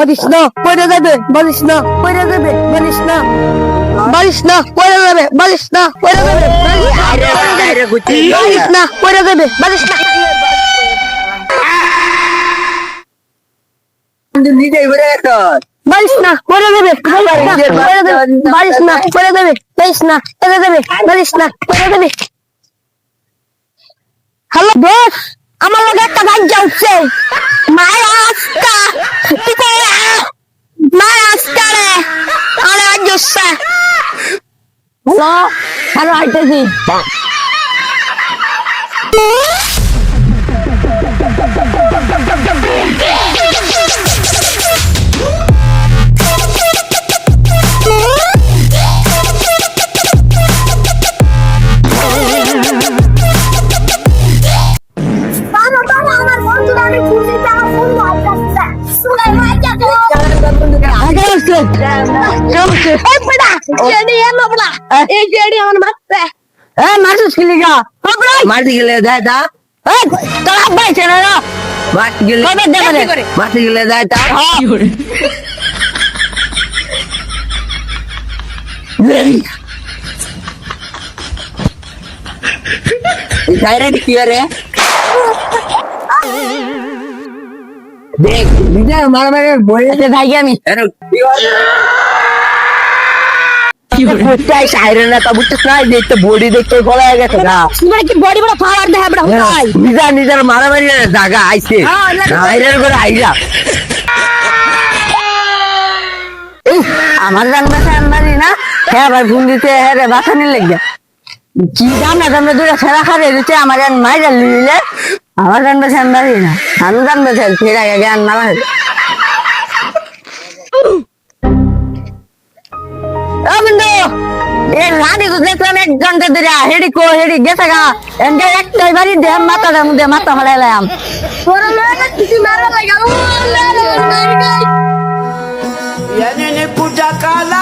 বলিস না পড়ে যাবে বলিস না পড়ে যাবে বলিস না বলিস না পড়ে যাবে বলিস না পড়ে যাবে বলিস না পড়ে যাবে বলিস না নিজেই বলিস বলিস বলিস বলিস হ্যালো বস আমার লগে একটা গাছ যাচ্ছে মায়ের আস্তা কি করে মায়ের আস্তা রে আরে আজ যাচ্ছে হ্যালো হ্যালো আইতেছি বাবা বাবা আমার বন্ধুরা মারছিস কি লিগা মারতে গেলে তা তোর আব্বাই না মারতে গেলে রে? মারতে গেলে যায় তা ডাইরেক্ট কি রে দেখ মারামারি বই আচ্ছা ভাই আমি কি বুঝতে সাইরে না তা বুঝতে নাই দেখতে বডি দেখতে গলা গেছে না তোমার কি বডি বড় ফাওয়ার দেয় বড় ভাই নিজা নিজের মারামারি জায়গা আইছে। না, না। আইরের করে আইলা আমার জান বাসা আনবানি না? হ্যাঁ ভাই ফোন দিতে হ্যাঁ রে বাসা নিয়ে লেগে। কি দাম না দাম দুটো সেরা খারে দিতে আমার জান মাই জান লিলে আমার জান বাসা আনবানি না? আমি জান বাসা ফেরা গে জ্ঞান না লাগে ও বন্ধু এ রানি তো দেখলাম এক ঘণ্টা ধরে হেডি কো হেডি গেছে গা। এনকে একটাই বাড়ি দে মাথা ফালাইলাম তোর মেয়ে কিছু মারা লাগা ও মেরে মেরে Yani ni kudakala